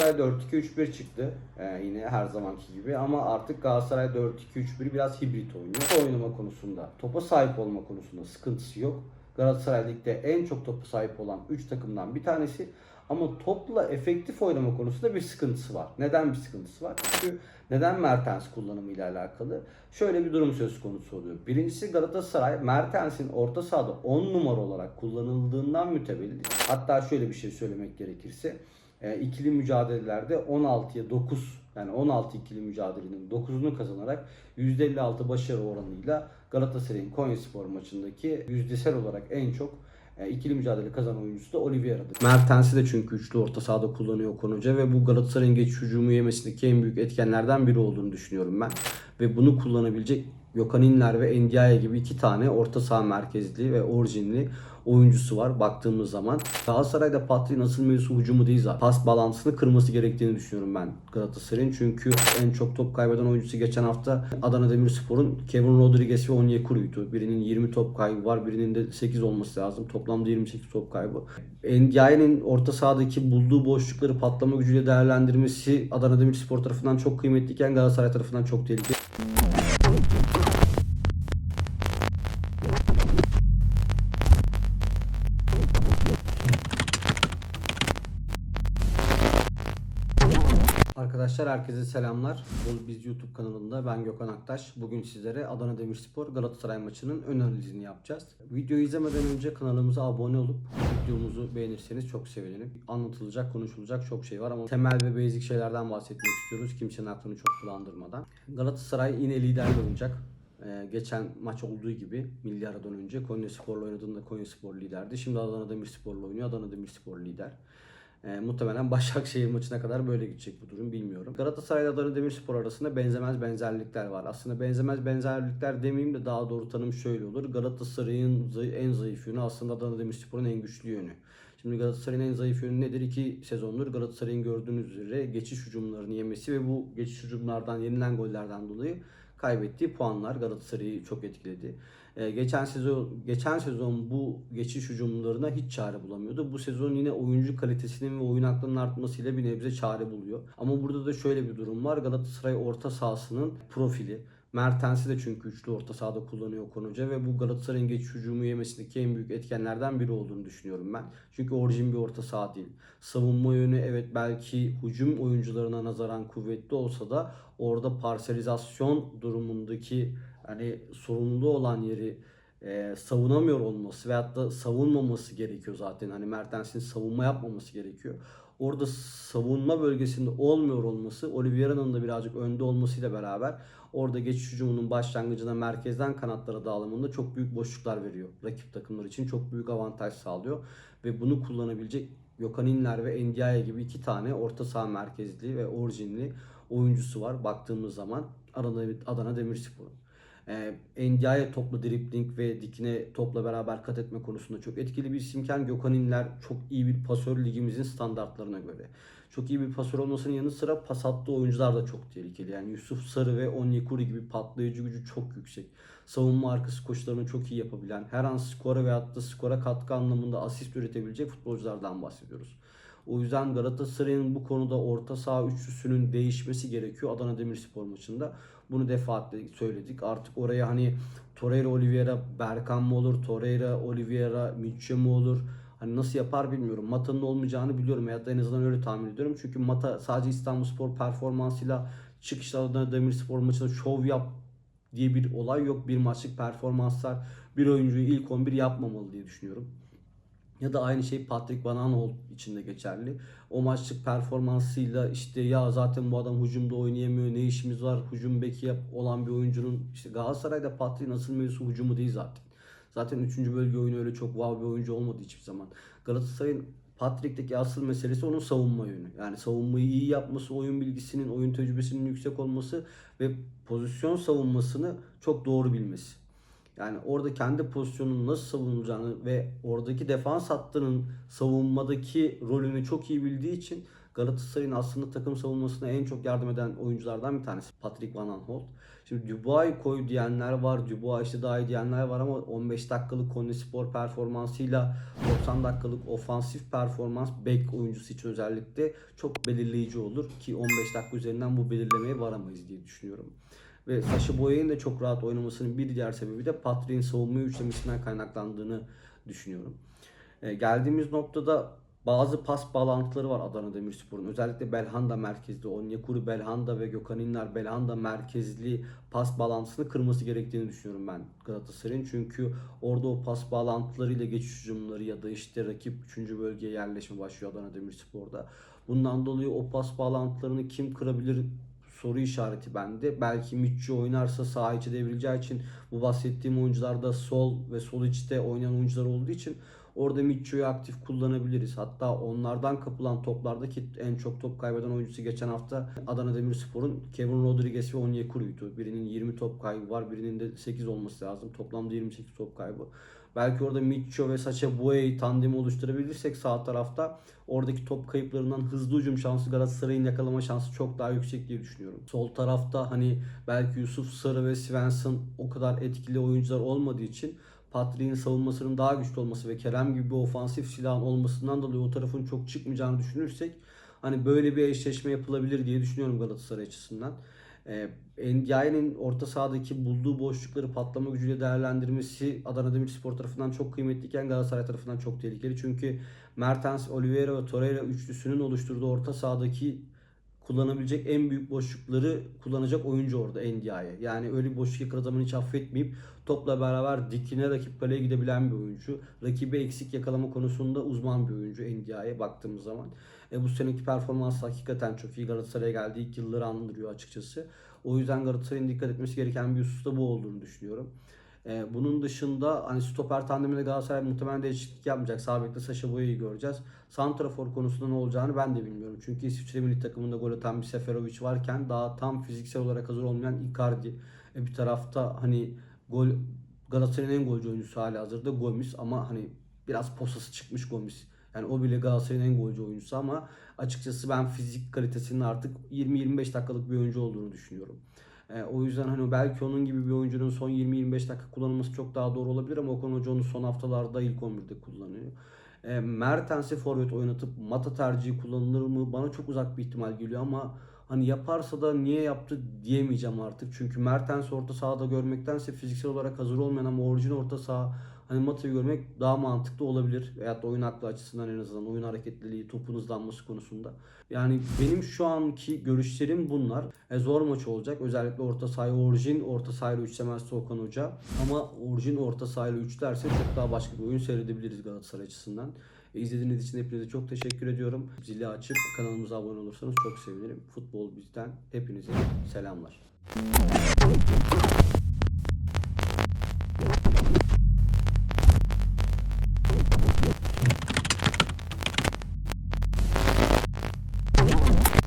Galatasaray 4-2-3-1 çıktı. Ee, yine her zamanki gibi ama artık Galatasaray 4-2-3-1 biraz hibrit oynuyor. Oynama konusunda, topa sahip olma konusunda sıkıntısı yok. Galatasaray Lig'de en çok topa sahip olan 3 takımdan bir tanesi. Ama topla efektif oynama konusunda bir sıkıntısı var. Neden bir sıkıntısı var? Çünkü neden Mertens kullanımıyla alakalı? Şöyle bir durum söz konusu oluyor. Birincisi Galatasaray Mertens'in orta sahada 10 numara olarak kullanıldığından mütevellit. Hatta şöyle bir şey söylemek gerekirse e, ikili mücadelelerde 16'ya 9 yani 16 ikili mücadelenin 9'unu kazanarak %56 başarı oranıyla Galatasaray'ın Konyaspor maçındaki yüzdesel olarak en çok e, ikili mücadele kazanan oyuncusu da Oliveira'dır. Mertens'i de çünkü üçlü orta sahada kullanıyor Konuca ve bu Galatasaray'ın geçiş hücumu yemesindeki en büyük etkenlerden biri olduğunu düşünüyorum ben. Ve bunu kullanabilecek Gökhan İnler ve Ndiaye gibi iki tane orta saha merkezli ve orijinli oyuncusu var baktığımız zaman. Galatasaray'da Patrick'in asıl mevzusu hücumu değil zaten. Pas balansını kırması gerektiğini düşünüyorum ben Galatasaray'ın. Çünkü en çok top kaybeden oyuncusu geçen hafta Adana Demirspor'un Kevin Rodriguez ve Onyekuru'ydu. Birinin 20 top kaybı var, birinin de 8 olması lazım. Toplamda 28 top kaybı. Ndiaye'nin orta sahadaki bulduğu boşlukları patlama gücüyle değerlendirmesi Adana Demirspor tarafından çok kıymetliyken Galatasaray tarafından çok tehlikeli. Arkadaşlar herkese selamlar. Bol Biz YouTube kanalında ben Gökhan Aktaş. Bugün sizlere Adana Demirspor Galatasaray maçının ön analizini yapacağız. Videoyu izlemeden önce kanalımıza abone olup videomuzu beğenirseniz çok sevinirim. Anlatılacak, konuşulacak çok şey var ama temel ve basic şeylerden bahsetmek istiyoruz. Kimsenin aklını çok bulandırmadan. Galatasaray yine liderle oynayacak. Ee, geçen maç olduğu gibi milli önce Konya Spor'la oynadığında Konya Spor liderdi. Şimdi Adana Demirspor'la oynuyor. Adana Demirspor lider. E, muhtemelen Başakşehir maçına kadar böyle gidecek bu durum bilmiyorum. Galatasaray ile Adana Demirspor arasında benzemez benzerlikler var. Aslında benzemez benzerlikler demeyeyim de daha doğru tanım şöyle olur. Galatasaray'ın en zayıf yönü aslında Adana Demirspor'un en güçlü yönü. Şimdi Galatasaray'ın en zayıf yönü nedir? İki sezondur Galatasaray'ın gördüğünüz üzere geçiş hücumlarını yemesi ve bu geçiş hücumlardan yenilen gollerden dolayı kaybettiği puanlar Galatasaray'ı çok etkiledi. Ee, geçen sezon geçen sezon bu geçiş hücumlarına hiç çare bulamıyordu. Bu sezon yine oyuncu kalitesinin ve oyun aklının artmasıyla bir nebze çare buluyor. Ama burada da şöyle bir durum var. Galatasaray orta sahasının profili. Mertens'i de çünkü üçlü orta sahada kullanıyor Konuca ve bu Galatasaray'ın geçiş hücumu yemesindeki en büyük etkenlerden biri olduğunu düşünüyorum ben. Çünkü orijin bir orta saha değil. Savunma yönü evet belki hücum oyuncularına nazaran kuvvetli olsa da orada parselizasyon durumundaki hani sorumlu olan yeri e, savunamıyor olması veyahut da savunmaması gerekiyor zaten. Hani Mertens'in savunma yapmaması gerekiyor. Orada savunma bölgesinde olmuyor olması, Oliveira'nın da birazcık önde olmasıyla beraber orada geçiş hücumunun başlangıcında merkezden kanatlara dağılımında çok büyük boşluklar veriyor. Rakip takımlar için çok büyük avantaj sağlıyor. Ve bunu kullanabilecek Gökhan İnler ve Ndiaye gibi iki tane orta saha merkezli ve orijinli oyuncusu var baktığımız zaman Adana, Adana Demirspor'un. Ee, Ndiaye topla dribling ve dikine topla beraber kat etme konusunda çok etkili bir isimken Gökhan İnler çok iyi bir pasör ligimizin standartlarına göre. Çok iyi bir pasör olmasının yanı sıra pas attığı oyuncular da çok tehlikeli. Yani Yusuf Sarı ve Onyekuru gibi patlayıcı gücü çok yüksek. Savunma arkası koşularını çok iyi yapabilen, her an skora veyahut da skora katkı anlamında asist üretebilecek futbolculardan bahsediyoruz. O yüzden Galatasaray'ın bu konuda orta saha üçlüsünün değişmesi gerekiyor Adana Demirspor maçında. Bunu defaatle söyledik. Artık oraya hani Torreira, Oliveira, Berkan mı olur? Torreira, Oliveira, Mitchell mi olur? Hani nasıl yapar bilmiyorum. Mata'nın olmayacağını biliyorum. Ya da en azından öyle tahmin ediyorum. Çünkü Mata sadece İstanbulspor performansıyla çıkışta Adana Demirspor maçında şov yap diye bir olay yok. Bir maçlık performanslar bir oyuncuyu ilk 11 yapmamalı diye düşünüyorum. Ya da aynı şey Patrick Van Aanholt için de geçerli. O maçlık performansıyla işte ya zaten bu adam hücumda oynayamıyor ne işimiz var hücum beki yap olan bir oyuncunun işte Galatasaray'da Patrick'in asıl mevzusu hücumu değil zaten. Zaten 3. bölge oyunu öyle çok wow bir oyuncu olmadı hiçbir zaman. Galatasaray'ın Patrick'teki asıl meselesi onun savunma yönü. Yani savunmayı iyi yapması, oyun bilgisinin, oyun tecrübesinin yüksek olması ve pozisyon savunmasını çok doğru bilmesi. Yani orada kendi pozisyonunu nasıl savunacağını ve oradaki defans hattının savunmadaki rolünü çok iyi bildiği için Galatasaray'ın aslında takım savunmasına en çok yardım eden oyunculardan bir tanesi Patrick Van Aanholt. Şimdi Dubois koy diyenler var, Dubois işte daha iyi diyenler var ama 15 dakikalık Konyaspor performansıyla 90 dakikalık ofansif performans bek oyuncusu için özellikle çok belirleyici olur ki 15 dakika üzerinden bu belirlemeye varamayız diye düşünüyorum. Ve Saşa Boya'nın da çok rahat oynamasının bir diğer sebebi de Patrick'in savunmayı üçlemesinden kaynaklandığını düşünüyorum. E, geldiğimiz noktada bazı pas bağlantıları var Adana Demirspor'un. Özellikle Belhanda merkezli, Onyekuru Belhanda ve Gökhan İnler Belhanda merkezli pas bağlantısını kırması gerektiğini düşünüyorum ben Galatasaray'ın. Çünkü orada o pas bağlantılarıyla geçiş hücumları ya da işte rakip 3. bölgeye yerleşme başlıyor Adana Demirspor'da. Bundan dolayı o pas bağlantılarını kim kırabilir soru işareti bende. Belki Mitchell oynarsa sağ içe devrileceği için bu bahsettiğim oyuncular da sol ve sol içte oynayan oyuncular olduğu için orada Mitchell'ı aktif kullanabiliriz. Hatta onlardan kapılan toplardaki en çok top kaybeden oyuncusu geçen hafta Adana Demirspor'un Kevin Rodriguez ve Onyekuru'ydu. Birinin 20 top kaybı var, birinin de 8 olması lazım. Toplamda 28 top kaybı. Belki orada Mitchell ve Sacha Boey tandemi oluşturabilirsek sağ tarafta oradaki top kayıplarından hızlı hücum şansı Galatasaray'ın yakalama şansı çok daha yüksek diye düşünüyorum. Sol tarafta hani belki Yusuf Sarı ve Svensson o kadar etkili oyuncular olmadığı için Patrick'in savunmasının daha güçlü olması ve Kerem gibi bir ofansif silahın olmasından dolayı o tarafın çok çıkmayacağını düşünürsek hani böyle bir eşleşme yapılabilir diye düşünüyorum Galatasaray açısından. Ee, Ndiaye'nin orta sahadaki bulduğu boşlukları patlama gücüyle değerlendirmesi Adana Demirspor tarafından çok kıymetliyken Galatasaray tarafından çok tehlikeli. Çünkü Mertens, Oliveira ve Torreira üçlüsünün oluşturduğu orta sahadaki kullanabilecek en büyük boşlukları kullanacak oyuncu orada Ndiaye. Yani öyle bir boşluk yakaladığı zaman hiç affetmeyip topla beraber dikine rakip kaleye gidebilen bir oyuncu. Rakibi eksik yakalama konusunda uzman bir oyuncu Ndiaye baktığımız zaman. E, bu seneki performans hakikaten çok iyi. Galatasaray'a geldiği ilk yılları andırıyor açıkçası. O yüzden Galatasaray'ın dikkat etmesi gereken bir husus da bu olduğunu düşünüyorum. Ee, bunun dışında hani stoper tandeminde Galatasaray muhtemelen değişiklik yapmayacak. Sağ bekte Saşa Boya'yı göreceğiz. Santrafor konusunda ne olacağını ben de bilmiyorum. Çünkü İsviçre milli takımında gol atan bir Seferovic varken daha tam fiziksel olarak hazır olmayan Icardi. E, bir tarafta hani gol Galatasaray'ın en golcü oyuncusu hali hazırda Gomis ama hani biraz posası çıkmış Gomis. Yani o bile Galatasaray'ın en golcü oyuncusu ama açıkçası ben fizik kalitesinin artık 20-25 dakikalık bir oyuncu olduğunu düşünüyorum. E, o yüzden hani belki onun gibi bir oyuncunun son 20-25 dakika kullanılması çok daha doğru olabilir ama Okan Hoca onu son haftalarda ilk 11'de kullanıyor. E, Mertens'i forvet oynatıp Mata tercihi kullanılır mı? Bana çok uzak bir ihtimal geliyor ama hani yaparsa da niye yaptı diyemeyeceğim artık. Çünkü Mertens orta sahada görmektense fiziksel olarak hazır olmayan ama orijin orta saha hani Mata'yı görmek daha mantıklı olabilir. Veyahut da oyun aklı açısından en azından oyun hareketliliği, topun hızlanması konusunda. Yani benim şu anki görüşlerim bunlar. E, zor maç olacak. Özellikle orta sahayı orijin, orta sahayla üçlemezse Okan Hoca. Ama orijin orta sahayla üçlerse çok daha başka bir oyun seyredebiliriz Galatasaray açısından. E, izlediğiniz için hepinize çok teşekkür ediyorum. Zili açıp kanalımıza abone olursanız çok sevinirim. Futbol bizden hepinize selamlar.